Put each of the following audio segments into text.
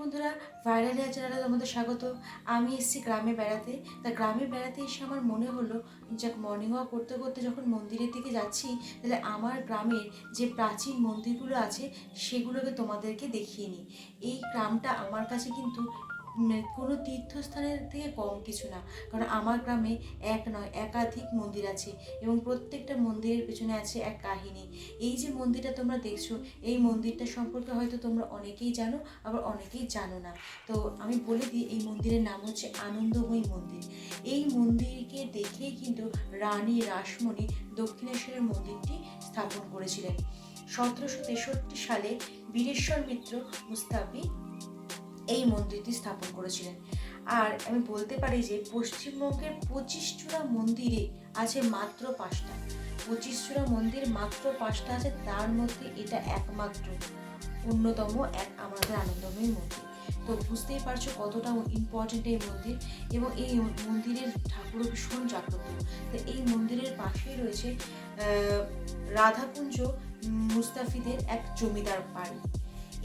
বন্ধুরা viral hair চ্যানেলে তোমাদের স্বাগত। আমি এসেছি গ্রামে বেড়াতে। তা গ্রামে বেড়াতে এসে আমার মনে হলো, যাক মর্নিং ওয়াক করতে করতে যখন মন্দিরের দিকে যাচ্ছি, তাহলে আমার গ্রামের যে প্রাচীন মন্দিরগুলো আছে, সেগুলোকে তোমাদেরকে দেখিয়ে নিই। এই গ্রামটা আমার কাছে কিন্তু কোনো তীর্থস্থানের থেকে কম কিছু না। কারণ আমার গ্রামে এক নয়, একাধিক মন্দির আছে এবং প্রত্যেকটা মন্দিরের পেছনে আছে এক কাহিনী। এই যে মন্দিরটা তোমরা দেখছ, এই মন্দিরটা সম্পর্কে হয়তো তোমরা অনেকেই জানো, আবার অনেকেই জানো না। তো আমি বলে দিই, এই মন্দিরের নাম হচ্ছে আনন্দময়ী মন্দির। এই মন্দিরকে দেখেই কিন্তু রানী রাসমণি দক্ষিণেশ্বরের মন্দিরটি স্থাপন করেছিলেন। সতেরোশো তেষট্টি সালে বীরেশ্বর মিত্র মুস্তাফি এই মন্দিরটি স্থাপন করেছিলেন। আর আমি বলতে পারি যে, পশ্চিমবঙ্গের পঁচিশ চূড়া মন্দিরে আছে মাত্র পাঁচটা। পঁচিশ চূড়া মন্দির মাত্র পাঁচটা আছে, তার মধ্যে এটা একমাত্র অন্যতম এক আমাদের আনন্দময় মন্দির। তো বুঝতেই পারছ কতটা ইম্পর্টেন্ট এই মন্দির এবং এই মন্দিরের ঠাকুরও ভীষণ জাগ্রত। তো এই মন্দিরের পাশেই রয়েছে রাধাকুঞ্জ মুস্তাফিদের এক জমিদার বাড়ি।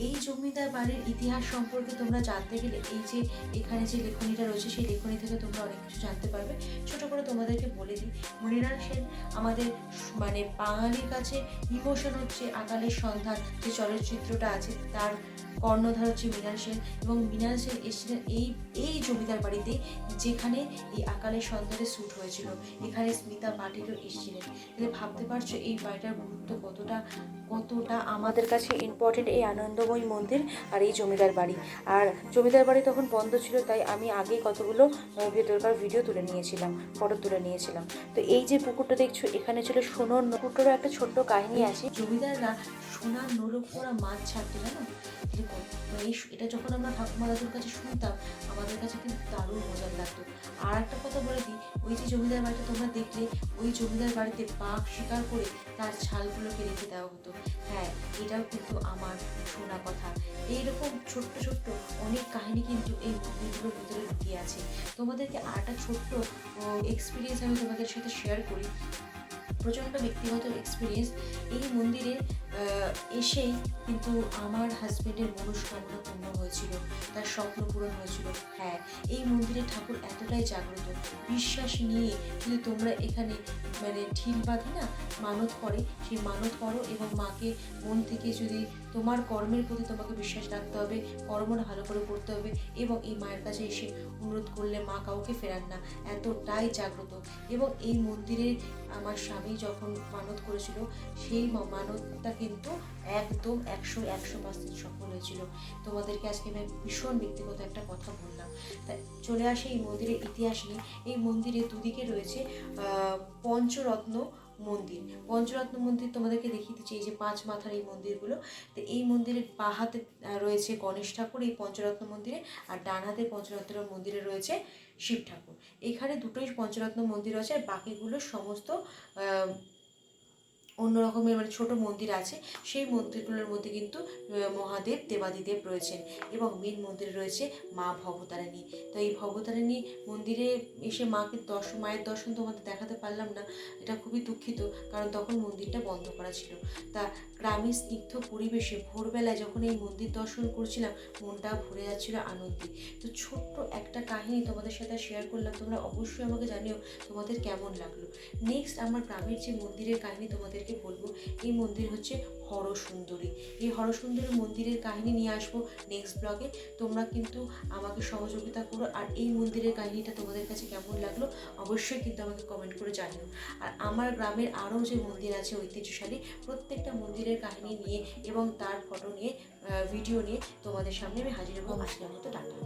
এই জমিদার বাড়ির ইতিহাস সম্পর্কে তোমরা জানতে গেলে এই যে এখানে যে লেখনীটা রয়েছে, সেই লেখনী থেকে তোমরা অনেক কিছু জানতে পারবে। তোমাদেরকে বলে দিই মনিরাম সেন আমাদের মানে বাঙালির কাছে ইমোশন হচ্ছে আকালের সন্ধান, যে চলচ্চিত্রটা আছে তার কর্ণধার হচ্ছে মৃণাল সেন এবং মৃণাল সেন এসেছিলেন এই এই জমিদার বাড়িতে যেখানে এই আকালের সন্ধানে শ্যুট হয়েছিল। এখানে স্মিতা পাটিলও এসেছিলেন। তাহলে ভাবতে পারছ এই বাড়িটার গুরুত্ব কতটা কতটা আমাদের কাছে ইম্পর্টেন্ট এই আনন্দময় মন্দির আর এই জমিদার বাড়ি। আর জমিদার বাড়ি তখন বন্ধ ছিল, তাই আমি আগেই কতগুলো ভেতরকার ভিডিও তুলে নিয়েছিলাম। ফটো তুলে নিয়েছিলাম। তো এই যে পুকুরটা দেখছ, এখানে ছিল সোনার পুকুরটারও একটা ছোট্ট কাহিনী আছে। জমিদাররা সোনার করা মাছ ছাড়তো, জানো? এই এটা যখন আমরা ঠাকুমা দাদুর কাছে শুনতাম, আমাদের কাছে কিন্তু দারুণ মজার লাগতো। আর একটা কথা বলে দিই, ওই যে জমিদার বাড়িটা তোমরা দেখলে, ওই জমিদার বাড়িতে বাঘ শিকার করে তার ছালগুলোকে রেখে দেওয়া হতো। হ্যাঁ এটাও কিন্তু আমার শোনা কথা। এইরকম ছোট্ট ছোট্ট অনেক কাহিনী কিন্তু এই মন্দিরগুলোর ভিতরে লুকিয়ে আছে। তোমাদেরকে আর একটা ছোট্ট এক্সপিরিয়েন্স আমি তোমাদের সাথে শেয়ার করি। প্রচণ্ড ব্যক্তিগত এক্সপিরিয়েন্স এই মন্দিরে এসেই কিন্তু আমার হাজব্যান্ডের মনস্কামনা পূর্ণ হয়েছিল, তার স্বপ্ন পূরণ হয়েছিল। হ্যাঁ এই মন্দিরে ঠাকুর এতটাই জাগ্রত, বিশ্বাস নিয়ে যদি তোমরা এখানে মানে ঢিল বাঁধে না, মানত করে, সেই মানত করো এবং মাকে মন থেকে যদি তোমার কর্মের প্রতি তোমাকে বিশ্বাস রাখতে হবে, কর্মটা ভালো করে করতে হবে এবং এই মায়ের কাছে এসে অনুরোধ করলে মা কাউকে ফেরান না, এতটাই জাগ্রত। এবং এই মন্দিরে আমার স্বামী যখন মানত করেছিল, সেই মা- মানতটা কিন্তু একদম একশো একশো পার্সেন্ট সফল হয়েছিল। তোমাদেরকে আজকে আমি ভীষণ ব্যক্তিগত একটা কথা বললাম। তাই চলে আসে এই মন্দিরের ইতিহাস নিয়ে। এই মন্দিরে দুদিকে রয়েছে পঞ্চরত্ন মন্দির। পঞ্চরত্ন মন্দির তোমাদেরকে দেখিয়ে দিচ্ছি, এই যে পাঁচ মাথার এই মন্দিরগুলো। তো এই মন্দিরের বাঁ হাতে রয়েছে গণেশ ঠাকুর এই পঞ্চরত্ন মন্দিরে, আর ডান হাতে পঞ্চরত্ন মন্দিরে রয়েছে শিব ঠাকুর। এখানে দুটোই পঞ্চরত্ন মন্দির আছে, আর বাকিগুলো সমস্ত অন্য রকমের মানে ছোট মন্দির আছে, সেই মন্দিরগুলোর মধ্যে কিন্তু মহাদেব, দেবাদিদেব রয়েছেন এবং মেন মন্দিরে রয়েছে মা ভবতারিণী। তো এই ভবতারিণী মন্দিরে এসে মাকে দর্শন মায়ের দর্শন তোমাদের দেখাতে পারলাম না, এটা খুবই দুঃখিত কারণ তখন মন্দিরটা বন্ধ করা ছিল। তা গ্রামীণ স্নিগ্ধ পরিবেশে ভোরবেলায় যখন এই মন্দির দর্শন করছিলাম, মনটা ভরে যাচ্ছিল আনন্দে। তো ছোট্ট একটা কাহিনী তোমাদের সাথে শেয়ার করলাম, তোমরা অবশ্যই আমাকে জানিও তোমাদের কেমন লাগল। নেক্সট আমার গ্রামের যে মন্দিরের কাহিনী তোমাদেরকে বলব, এই মন্দির হচ্ছে হরসুন্দরী। এই হরসুন্দরী মন্দিরের কাহিনী নিয়ে আসব নেক্সট ব্লগে তোমরা কিন্তু আমাকে সহযোগিতা করো আর এই মন্দিরের কাহিনীটা তোমাদের কাছে কেমন লাগল অবশ্যই কিন্তু আমাকে কমেন্ট করে জানিও। আর আমার গ্রামের আরও যে মন্দির আছে ঐতিহ্যশালী, প্রত্যেকটা মন্দিরের কাহিনী নিয়ে এবং তার ফটো নিয়ে ভিডিও নিয়ে তোমাদের সামনে আমি হাজির হব। আসলে মতো টাটা।